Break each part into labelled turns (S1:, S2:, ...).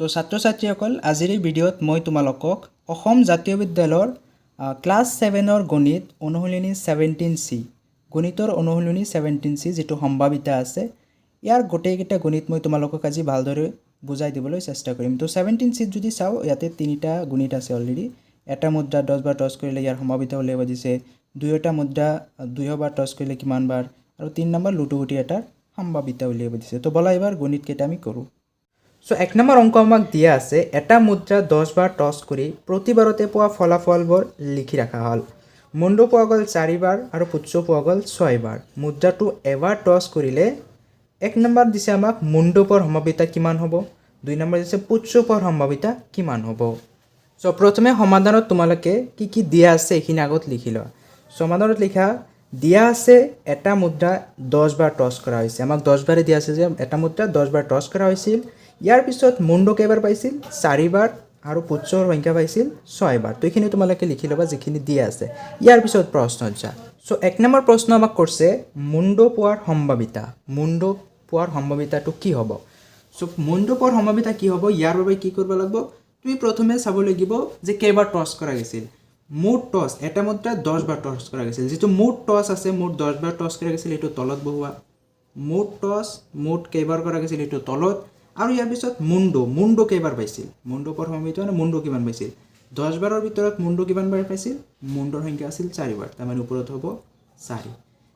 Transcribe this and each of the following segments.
S1: তো ছাত্ৰ ছাত্ৰীসকল আজিৰ এই ভিডিঅ'ত মই তোমালোকক অসম জাতীয় বিদ্যালয়ৰ ক্লাছ ছেভেনৰ গণিত অনুশীলনী ছেভেণ্টিন চি, গণিতৰ অনুশীলনী ছেভেণ্টিন চি যিটো সম্ভাৱিতা আছে, ইয়াৰ গোটেইকেইটা গণিত মই তোমালোকক আজি ভালদৰে বুজাই দিবলৈ চেষ্টা কৰিম। তো ছেভেণ্টিন চিত যদি চাওঁ, ইয়াতে তিনিটা গণিত আছে অলৰেডি এটা মুদ্ৰা দহ বাৰ টচ কৰিলে ইয়াৰ সম্ভাৱিতা উলিয়াব দিছে, দুয়োটা মুদ্ৰা দুশ বাৰ টচ কৰিলে কিমান বাৰ, আৰু তিনি নম্বৰ লুটু গুটি এটাৰ সম্ভাৱিতা উলিয়াব দিছে। তো ব'লা এইবাৰ গণিতকেইটা আমি কৰোঁ। চ' এক নম্বৰ অঙ্ক আমাক দিয়া আছে, এটা মুদ্ৰা দহ বাৰ টচ কৰি প্ৰতিবাৰতে পোৱা ফলাফলবোৰ লিখি ৰখা হ'ল। মুণ্ডু পোৱা গ'ল চাৰিবাৰ আৰু পুচ্ছ পোৱা গ'ল ছয়বাৰ মুদ্ৰাটো এবাৰ টচ কৰিলে, এক নম্বৰ দিছে আমাক মুণ্ডুপৰ সম্ভাৱিতা কিমান হ'ব? দুই নম্বৰ দিছে পুচ্ছপৰ সম্ভাৱিতা কিমান হ'ব? চ' প্ৰথমে সমাধানত তোমালোকে কি কি দিয়া আছে এইখিনি আগত লিখি লোৱা। সমাধানত লিখা, দিয়া আছে এটা মুদ্ৰা দহ বাৰ টচ কৰা হৈছে। আমাক দহবাৰে দিয়া আছে যে এটা মুদ্ৰা দহ বাৰ টচ কৰা হৈছিল। ইয়াৰ পিছত মুণ্ডু কেইবাৰ পাইছিল, চাৰিবাৰ আৰু পুচ্ছৰ সংখ্যা পাইছিল ছয়বাৰ। তো এইখিনি তোমালোকে লিখি ল'বা, যিখিনি দিয়া আছে। ইয়াৰ পিছত প্ৰশ্নত যা চ' এক নম্বৰ প্ৰশ্ন আমাক কৰিছে মুণ্ডু পোৱাৰ সম্ভাৱিতা? মুণ্ডু পোৱাৰ সম্ভাৱিতাটো কি হ'ব? চ' মুণ্ডু পোৱাৰ সম্ভাৱিতা কি হ'ব? ইয়াৰ বাবে কি কৰিব লাগিব? তুমি প্ৰথমে চাব লাগিব যে কেইবাৰ টচ কৰা গৈছিল। মুঠ টচ, এটা মুদ্ৰা দহ বাৰ টচ কৰা গৈছিল। যিটো মুঠ টচ আছে, মুঠ দহ বাৰ টচ কৰা গৈছিল, এইটো তলত বহোৱা। মুঠ টচ, মুঠ কেইবাৰ কৰা গৈছিল, এইটো তলত। আৰু ইয়াৰ পিছত মুণ্ডু মুণ্ডু কেইবাৰ পাইছিল? মুণ্ডু পৰ সম্ভাৱিতা মানে মুণ্ডু কিমান পাইছিল? দহ বাৰৰ ভিতৰত মুণ্ডু কিমান বাৰ পাইছিল? মুণ্ডৰ সংখ্যা আছিল চাৰিবাৰ তাৰমানে ওপৰত হ'ব চাৰি।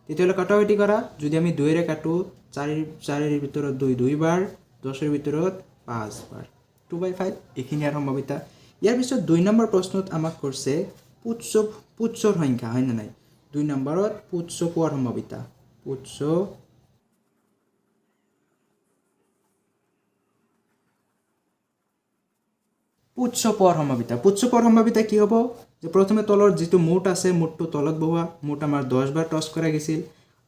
S1: তেতিয়াহ'লে কাটাকাটি কৰা, যদি আমি দুইৰে কাটোঁ, চাৰিৰ চাৰিৰ ভিতৰত দুই, দুইবাৰ, দহৰ ভিতৰত পাঁচবাৰ। টু বাই ফাইভ এইখিনি আৰু সম্ভাৱিতা। ইয়াৰ পিছত দুই নম্বৰ প্ৰশ্নত আমাক কৰিছে পুচ্ছ পুচ্ছৰ সংখ্যা হয়নে নাই? দুই নম্বৰত পুচ্ছ পোৱাৰ সম্ভাৱিতা। পুচ্ছ পুচ্ছ পোৱাৰ সম্ভাৱিতা পুচ্ছ পোৱাৰ সম্ভাৱিতা কি হ'ব? যে প্ৰথমে তলৰ যিটো মুঠ আছে, মুঠটো তলত বহোৱা, মুঠ আমাৰ দহ বাৰ টচ কৰা গৈছিল।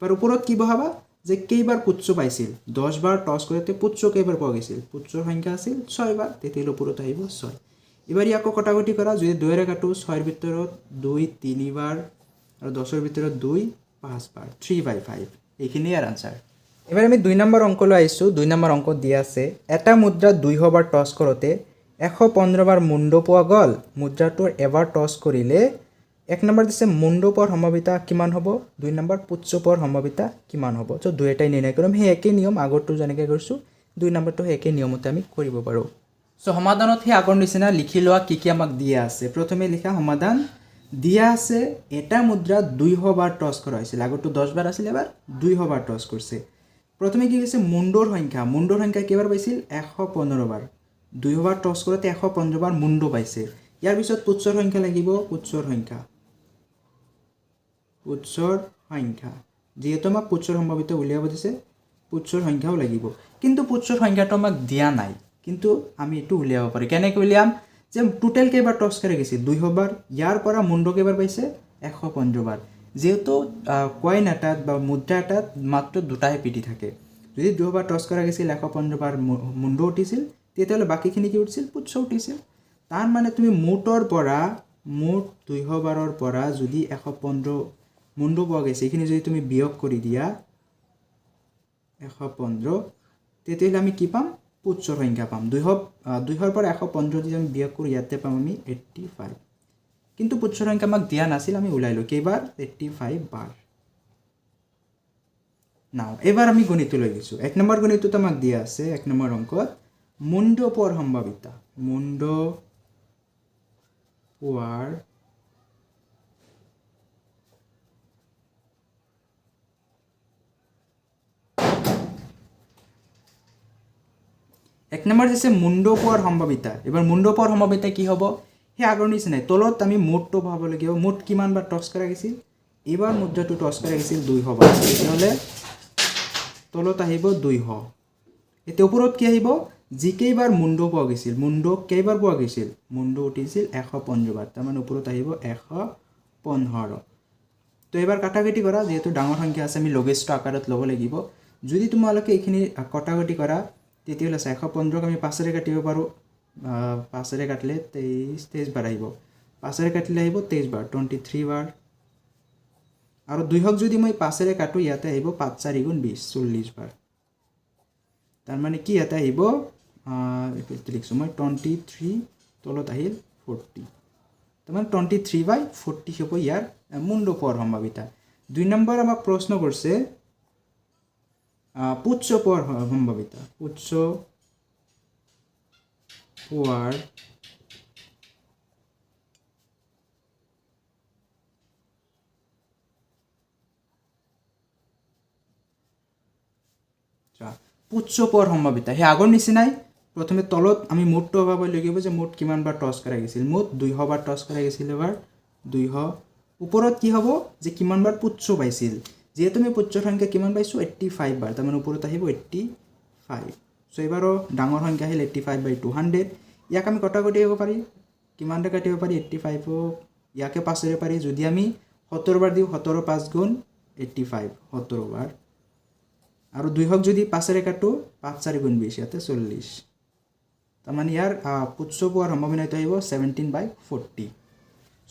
S1: আৰু ওপৰত কি বহাবা? যে কেইবাৰ পুচ্ছ পাইছিল? দহ বাৰ টচ কৰোঁতে পুচ্ছ কেইবাৰ পোৱা গৈছিল? পুচ্ছৰ সংখ্যা আছিল ছয়বাৰ, তেতিয়াহ'লে ওপৰত আহিব ছয়। এইবাৰ ইয়াকো কটাকটি কৰা, যদি দুইৰে কাটোঁ, ছয়ৰ ভিতৰত দুই, তিনিবাৰ, আৰু দহৰ ভিতৰত দুই, পাঁচবাৰ থ্ৰী বাই ফাইভ এইখিনিয়ে ইয়াৰ আনচাৰ এইবাৰ আমি দুই নম্বৰ অংকলৈ আহিছোঁ। দুই নম্বৰ অংকত দিয়া আছে, এটা মুদ্ৰা দুইশ বাৰ টচ কৰোঁতে এশ পোন্ধৰ বাৰ মুণ্ডু পোৱা গ'ল। মুদ্ৰাটোৰ এবাৰ টচ কৰিলে। এক নম্বৰ দিছে মুণ্ডু পোৱাৰ সম্ভাৱিতা কিমান হ'ব? দুই নম্বৰ পুচ্ছ পোৱাৰ সম্ভাৱিতা কিমান হ'ব? চ' দুয়োটাই নিৰ্ণয় কৰিম। সেই একেই নিয়ম আগৰটো যেনেকৈ কৰিছোঁ, দুই নম্বৰটো সেই একেই নিয়মতে আমি কৰিব পাৰোঁ। চ' সমাধানত সেই আগৰ নিচিনা লিখি লোৱা কি কি আমাক দিয়া আছে? প্ৰথমে লিখা সমাধান, দিয়া আছে এটা মুদ্ৰা দুইশ বাৰ টচ কৰা হৈছিল। আগৰটো দহ বাৰ আছিল, এবাৰ দুইশ বাৰ টচ কৰিছে। প্ৰথমে কি কৈছে মুণ্ডৰ সংখ্যা। মুণ্ডৰ সংখ্যা কেইবাৰ পাইছিল? এশ পোন্ধৰ বাৰ। দুইশ বাৰ টচ কৰোঁতে এশ পোন্ধৰ বাৰ মুণ্ডু পাইছে। ইয়াৰ পিছত পুচ্ছৰ সংখ্যা লাগিব, পুচ্ছৰ সংখ্যা। পুচ্ছৰ সংখ্যা। যিহেতু আমাক পুচ্ছৰ সম্ভাৱিত উলিয়াব দিছে, পুচ্ছৰ সংখ্যাও লাগিব। কিন্তু পুচ্ছৰ সংখ্যাটো আমাক দিয়া নাই। কিন্তু আমি এইটো উলিয়াব পাৰোঁ। কেনেকৈ উলিয়াম? যে টোটেল কেইবাৰ টচ কৰি গৈছে? দুইশ ইয়াৰ পৰা মুণ্ড কেইবাৰ পাইছে? এশ পোন্ধৰ যিহেতু কইন এটাত বা মুদ্ৰা এটাত মাত্ৰ দুটাহে পিঠি থাকে। যদি দুশবাৰ টচ কৰা গৈছিল, এশ পোন্ধৰ বাৰ মুণ্ড উঠিছিল তেতিয়াহ'লে বাকীখিনি কি উঠিছিল? পুচ্ছ উঠিছিল তাৰ মানে তুমি মুঠৰ পৰা মুঠ দুইশ বাৰৰ পৰা যদি এশ পোন্ধৰ মুণ্ড পোৱা গৈছে, এইখিনি যদি তুমি বিয়োগ কৰি দিয়া, এশ পোন্ধৰ তেতিয়াহ'লে আমি কি পাম? পুচ্ছৰ সংখ্যা পাম। দুইশ দুইশৰ পৰা এশ পোন্ধৰ যদি আমি বিয়োগ কৰোঁ ইয়াতে পাম আমি এইট্টি ফাইভ কিন্তু পুচ্ছৰ সংখ্যা আমাক দিয়া নাছিল, আমি ওলাইলোঁ কেইবাৰ? এইট্টি ফাইভ বাৰ নাও এইবাৰ আমি গণিতটো লৈ গৈছোঁ এক নম্বৰ গণিতটোত আমাক দিয়া আছে, এক নম্বৰ অংকত মুণ্ড পোৱাৰ সম্ভাৱিতা মুণ্ড পোৱাৰ এক নম্বৰ দিছে মুণ্ড পোৱাৰ সম্ভাৱিতা এইবাৰ মুণ্ড পোৱাৰ সম্ভাৱিতা কি হ'ব? সেই আগৰ নিচিনাই তলত আমি মুঠটো বহাব লাগিব। মুঠ কিমান বাৰ টচ কৰা গৈছিল? এইবাৰ মুদ্ৰাটো টচ কৰা গৈছিল দুইশ বাৰ। তেতিয়াহ'লে তলত আহিব দুইশ। এতিয়া ওপৰত কি আহিব? যিকেইবাৰ মুণ্ড পোৱা গৈছিল, মুণ্ড কেইবাৰ পোৱা গৈছিল? মুণ্ড উঠিছিল এশ পোন্ধৰ বাৰ তাৰমানে ওপৰত আহিব এশ পোন্ধৰ। তো এইবাৰ কাটাকাটি কৰা, যিহেতু ডাঙৰ সংখ্যা আছে, আমি লঘিষ্ঠ আকাৰত ল'ব লাগিব। যদি তোমালোকে এইখিনি কটাকটি কৰা, তেতিয়াহ'লে চা এশ পোন্ধৰক আমি পাঁচেৰে কাটিব পাৰোঁ। পাঁচেৰে কাটিলে তেইছ তেইছ বাৰ আহিব। পাঁচেৰে কাটিলে আহিব তেইছ বাৰ টুৱেণ্টি থ্ৰী বাৰ আৰু দুইশক যদি মই পাঁচেৰে কাটোঁ, ইয়াতে আহিব পাঁচ চাৰি গুণ বিছ চল্লিছ বাৰ তাৰমানে কি ইয়াতে আহিব? এইটো লিখিছোঁ মই টুৱেণ্টি থ্ৰী তলত আহিল ফৰ্টি তাৰমানে টুৱেণ্টি থ্ৰী বাই ফৰ্টি হ'ব ইয়াৰ মুণ্ড পোৱাৰ সম্ভাৱিতা দুই নম্বৰ আমাক প্ৰশ্ন কৰিছে পুচ্ছ পোৱাৰ সম্ভাৱিতা পুচ্ছ পোৱাৰ আচ্ছা পুচ্ছ পোৱাৰ সম্ভাৱিতা সেই আগৰ নিচিনাই প্ৰথমে তলত আমি মুঠটো পাব লাগিব যে মুঠ কিমানবাৰ টছ কৰা গৈছিল। মুঠ দুইশ বাৰ টছ কৰা গৈছিল এবাৰ। দুইশ। ওপৰত কি হ'ব? যে কিমানবাৰ পুচ্ছ পাইছিল। যিহেতু আমি পুচ্ছৰ সংখ্যা কিমান পাইছোঁ? এইট্টি ফাইভ বাৰ তাৰমানে ওপৰত আহিব এইট্টি ফাইভ চ' এইবাৰো ডাঙৰ সংখ্যা Ahil eighty five by two hundred ইয়াক আমি কটাকটি আহিব পাৰি? কিমানটা কাটিব পাৰি? এইট্টি ফাইভক ইয়াকে পাঁচেৰে পাৰি। যদি আমি সত্তৰ বাৰ দিওঁ, সত্তৰ পাঁচ গুণ এইট্টি ফাইভ সত্তৰ বাৰ আৰু দুইশক যদি পাঁচেৰে কাটো, পাঁচ চাৰি গুণ বিছ ইয়াতে চল্লিছ তাৰমানে ইয়াৰ পুচ্ছ পোৱাৰ সম্ভাৱনাটো আহিব ছেভেণ্টিন বাই ফৰ্টি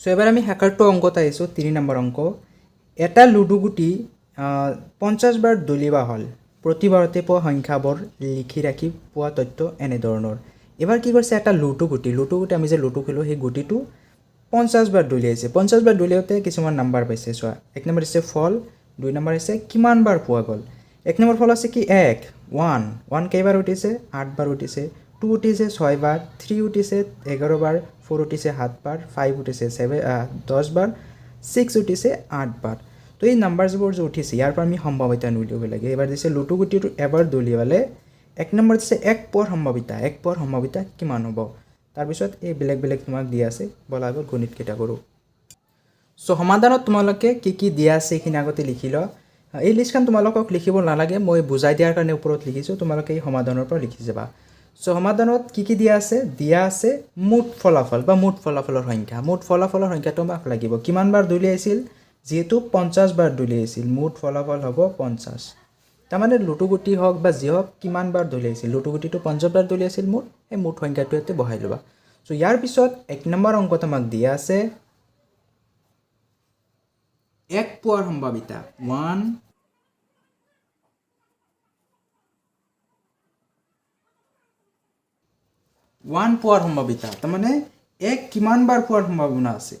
S1: চ' এবাৰ আমি হেকাৰটো অংকত আহিছোঁ তিনি নম্বৰ অঙ্ক। এটা লুডু গুটি পঞ্চাছ বাৰ দলিওৱা হ'ল। প্ৰতিবাৰতে পোৱা সংখ্যাবোৰ লিখি ৰাখি পোৱা তথ্য এনেধৰণৰ। এইবাৰ কি কৰিছে, এটা লুডু গুটি লুডু গুটি আমি যে লুডু খেলোঁ, সেই গুটিটো পঞ্চাছ বাৰ দলিয়াইছে। পঞ্চাছ বাৰ দলিয়াওঁতে কিছুমান নাম্বাৰ পাইছে, চোৱা। এক নম্বৰ হৈছে ফল, দুই নম্বৰ হৈছে কিমান বাৰ পোৱা গ'ল। এক নম্বৰ ফল আছে কি, এক, ওৱান ওৱান কেইবাৰ উঠিছে, আঠবাৰ উঠিছে টু উঠিছে ছয়বাৰ থ্ৰী উঠিছে এঘাৰবাৰ ফ'ৰ উঠিছে সাতবাৰ ফাইভ উঠিছে ছেভেন দহ বাৰ ছিক্স উঠিছে আঠবাৰ তো এই নাম্বাৰছবোৰ যে উঠিছে, ইয়াৰ পৰা আমি সম্ভাৱিতা উলিয়াব লাগে। এইবাৰ দিছে লুটু গুটিটো এবাৰ দলিয়ালে, এক নম্বৰ দিছে এক পোৱাৰ সম্ভাৱিতা। এক পোৱাৰ সম্ভাৱিতা কিমান হ'ব? তাৰপিছত এই বেলেগ বেলেগ তোমাক দিয়া আছে। বলা আগত গণিতকেইটা কৰোঁ। চ' সমাধানত তোমালোকে কি কি দিয়া আছে এইখিনি আগতে লিখি লোৱা এই লিষ্টখন তোমালোকক লিখিব নালাগে, মই বুজাই দিয়াৰ কাৰণে ওপৰত লিখিছোঁ। তোমালোকে এই সমাধানৰ পৰা লিখি যাবা। চ' সমাধানত কি কি দিয়া আছে? দিয়া আছে মুঠ ফলাফল বা মুঠ ফলাফলৰ সংখ্যা। মুঠ ফলাফলৰ সংখ্যাটো আমাক লাগিব। কিমান বাৰ দলিয়াইছিল যিহেতু পঞ্চাছ বাৰ দলিয়াইছিল মুঠ ফলাফল হ'ব পঞ্চাছ তাৰমানে লুটুগুটি হওক বা যি হওক, কিমান বাৰ দলিয়াইছিল লুটুগুটিটো পঞ্চাছ বাৰ দলিয়াইছিল মুঠ। সেই মুঠ সংখ্যাটো ইয়াতে বহাই ল'বা। চ' ইয়াৰ পিছত এক নম্বৰ অংকত আমাক দিয়া আছে। এক পোৱাৰ সম্ভাৱিতা। ওৱান ওৱান পোৱাৰ সম্ভাৱিতা, তাৰমানে এক কিমান বাৰ পোৱাৰ সম্ভাৱনা আছে?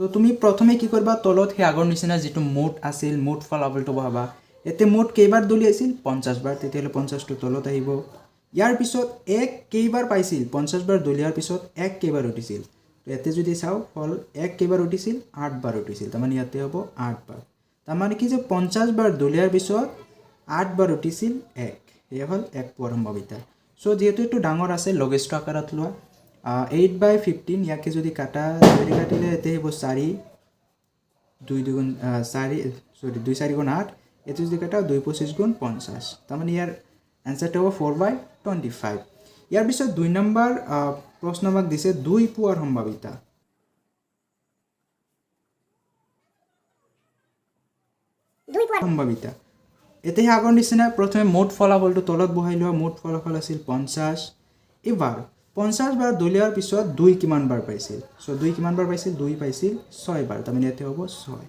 S1: তো তুমি প্ৰথমে কি কৰিবা, তলত সেই আগৰ নিচিনা যিটো মুঠ আছিল, মুঠ ফলাফলটো বহাবা। ইয়াতে মুঠ কেইবাৰ দলিয়াইছিল পঞ্চাছ বাৰ, তেতিয়াহ'লে পঞ্চাছটো তলত আহিব। ইয়াৰ পিছত এক কেইবাৰ পাইছিল পঞ্চাছ বাৰ দলিয়াৰ পিছত এক কেইবাৰ উঠিছিল। ইয়াতে যদি চাওঁ ফল এক কেইবাৰ উঠিছিল আঠবাৰ উঠিছিল, তাৰমানে ইয়াতে হ'ব আঠবাৰ তাৰমানে কি যে পঞ্চাছ বাৰ দলিয়াৰ পিছত আঠবাৰ উঠিছিল এক। এয়া হ'ল এক পোৱাৰ সম্ভাৱিতা। চ' যিহেতু এইটো ডাঙৰ আছে লঘিষ্ঠ আকাৰত লোৱা এইট বাই ফিফটিন ইয়াকে যদি কাটা দুই কাটিলে ইয়াতে আহিব চাৰি দুই দুগুণ চাৰি চৰি দুই চাৰি গুণ আঠ এইটো যদি কাটা দুই পঁচিছ গুণ পঞ্চাছ। তাৰমানে ইয়াৰ এনচাৰটো হ'ব ফ'ৰ বাই টুৱেণ্টি ফাইভ ইয়াৰ পিছত দুই নম্বৰ প্ৰশ্ন আমাক দিছে দুই পোৱাৰ সম্ভাৱিতা। সম্ভাৱিতা। সেই আগৰ নিচিনা প্ৰথমে মুঠ ফলাফলটো তলত বহাই লোৱা মুঠ ফলাফল আছিল পঞ্চাছ এইবাৰ পঞ্চাছ বাৰ দলিওৱাৰ পিছত দুই কিমান বাৰ পাইছিল? চ' দুই কিমান বাৰ পাইছিল? দুই পাইছিল ছয় বাৰ, তাৰমানে ইয়াতে হ'ব ছয়।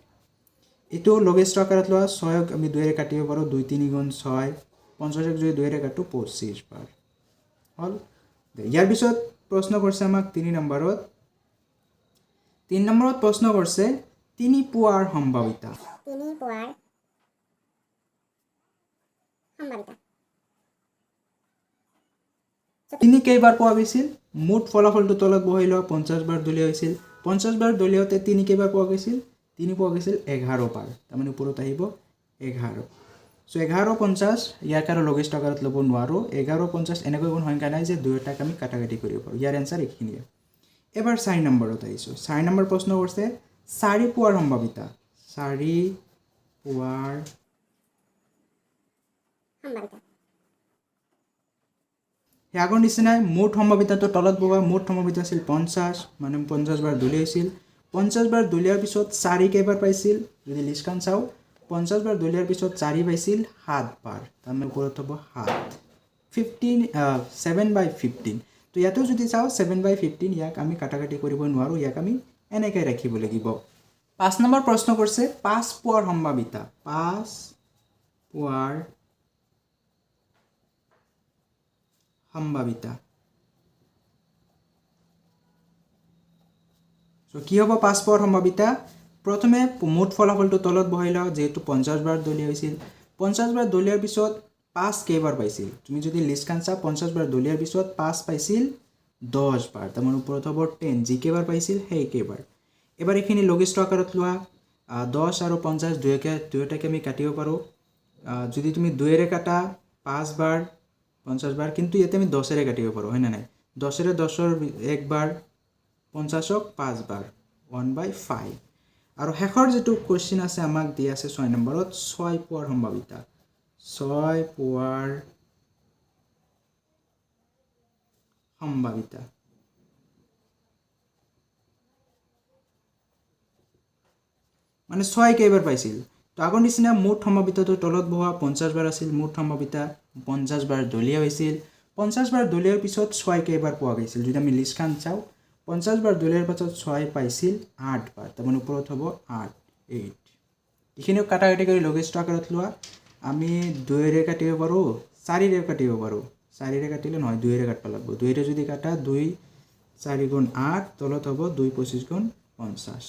S1: এইটো লঘিষ্ঠ আকাৰত লোৱা ছয়ক আমি দুয়েৰে কাটিব পাৰোঁ, দুই তিনি গুণ ছয়। পঞ্চাছক যদি দুয়েৰে কাটোঁ পঁচিছ বাৰ। হ'ল? ইয়াৰ পিছত প্ৰশ্ন কৰিছে আমাক তিনি নম্বৰত। তিনি নম্বৰত প্ৰশ্ন কৰিছে, তিনি পোৱাৰ সম্ভাৱিতা?
S2: তিনি
S1: কেইবাৰ পোৱা গৈছিল? মুঠ ফলাফলটো তলত বহাই লোৱা পঞ্চাছ বাৰ দলীয় হৈছিল। পঞ্চাছ বাৰ দলীয়তে তিনি কেইবাৰ পোৱা গৈছিল? তিনি পোৱা গৈছিল এঘাৰ বাৰ তাৰমানে ওপৰত আহিব এঘাৰ। চ' এঘাৰ পঞ্চাছ ইয়াক আৰু লঘিষ্ঠ আকাৰত ল'ব নোৱাৰোঁ। এঘাৰ পঞ্চাছ এনেকৈ কোনো সংখ্যা নাই যে দুয়োটাক আমি কাটাকাটি কৰিব পাৰোঁ। ইয়াৰ এনচাৰ এইখিনিয়ে। এবাৰ চাৰি নম্বৰত আহিছোঁ। চাৰি নম্বৰ প্ৰশ্ন কৰিছে, চাৰি পোৱাৰ সম্ভাৱিতা। চাৰি পোৱাৰ আগৰ নিচিনাই মুঠ সম্ভাৱিতাটো তলত বহোৱা মুঠ সম্ভাৱিতা আছিল পঞ্চাছ মানে পঞ্চাছ বাৰ দলিয়াইছিল পঞ্চাছ দলিয়াৰ পিছত চাৰি কেইবাৰ পাইছিল, যদি লিষ্টখন চাওঁ পঞ্চাছ বাৰ দলিয়াৰ পিছত চাৰি পাইছিল, সাত বাৰ, তাৰমানে ওপৰত হ'ব সাত। ফিফটিন ছেভেন বাই ফিফটিন তো ইয়াতো যদি চাওঁ ছেভেন বাই ফিফটিন ইয়াক আমি কাটাকাটি কৰিব নোৱাৰোঁ, ইয়াক আমি এনেকৈ ৰাখিব লাগিব। পাঁচ নম্বৰ প্ৰশ্ন কৰিছে, পাঁচ পোৱাৰ সম্ভাৱিতা, পাঁচ পোৱাৰ সম্ভাৱিতা চ' কি হ'ব পাঁচ পোৱাৰ সম্ভাৱিতা? প্ৰথমে মুঠ ফলাফলটো তলত বহাই লওঁ যিহেতু পঞ্চাছ বাৰ দলিয়াইছিল হৈছিল। পঞ্চাছ বাৰ দলিয়াৰ পিছত পাঁচ কেইবাৰ পাইছিল? তুমি যদি লিষ্টখন চা পঞ্চাছ বাৰ দলিয়াৰ পিছত পাঁচ পাইছিল দহ বাৰ। তাৰমানে ওপৰত হ'ব টেন যি কেইবাৰ পাইছিল, সেই কেইবাৰ। এবাৰ এইখিনি লঘিষ্ঠ আকাৰত লোৱা। দহ আৰু পঞ্চাছ দুয়োকে দুয়োটাকে আমি কাটিব পাৰোঁ। যদি তুমি দুয়েৰে কাটা পাঁচবাৰ পঞ্চাছ বাৰ কিন্তু ইয়াতে আমি দহেৰে কাটিব পাৰোঁ হয়নে নাই? দহেৰে দহৰ একবাৰ পঞ্চাছক পাঁচবাৰ ওৱান বাই ফাইভ আৰু শেষৰ যিটো কুৱেশ্যন আছে, আমাক দি আছে ছয় নম্বৰত, ছয় পোৱাৰ সম্ভাৱিতা। ছয় পোৱাৰ সম্ভাৱিতা। মানে ছয় কেইবাৰ পাইছিল। তো আগৰ নিচিনা মুঠ সম্ভাৱিতাটো তলত বহোৱা পঞ্চাছ বাৰ আছিল, মুঠ সম্ভাৱিতা পঞ্চাছ বাৰ দলীয়া হৈছিল। পঞ্চাছ বাৰ দলিয়াৰ পিছত ছয় কেইবাৰ পোৱা গৈছিল। যদি আমি লিষ্টখন চাওঁ পঞ্চাছ বাৰ দলিয়াৰ পাছত ছয় পাইছিল আঠ বাৰ। তাৰমানে ওপৰত হ'ব আঠ এইট এইখিনিও কাটা কাটি কৰি লঘিষ্ঠ আকাৰত লোৱা। আমি দুইৰে কাটিব পাৰোঁ, চাৰিৰে কাটিব পাৰোঁ। চাৰিৰে কাটিলে নহয়, দুইৰে কাটিব লাগিব। দুইৰে যদি কাটা, দুই, চাৰি গুণ আঠ, তলত হ'ব দুই পঁচিছ গুণ পঞ্চাছ।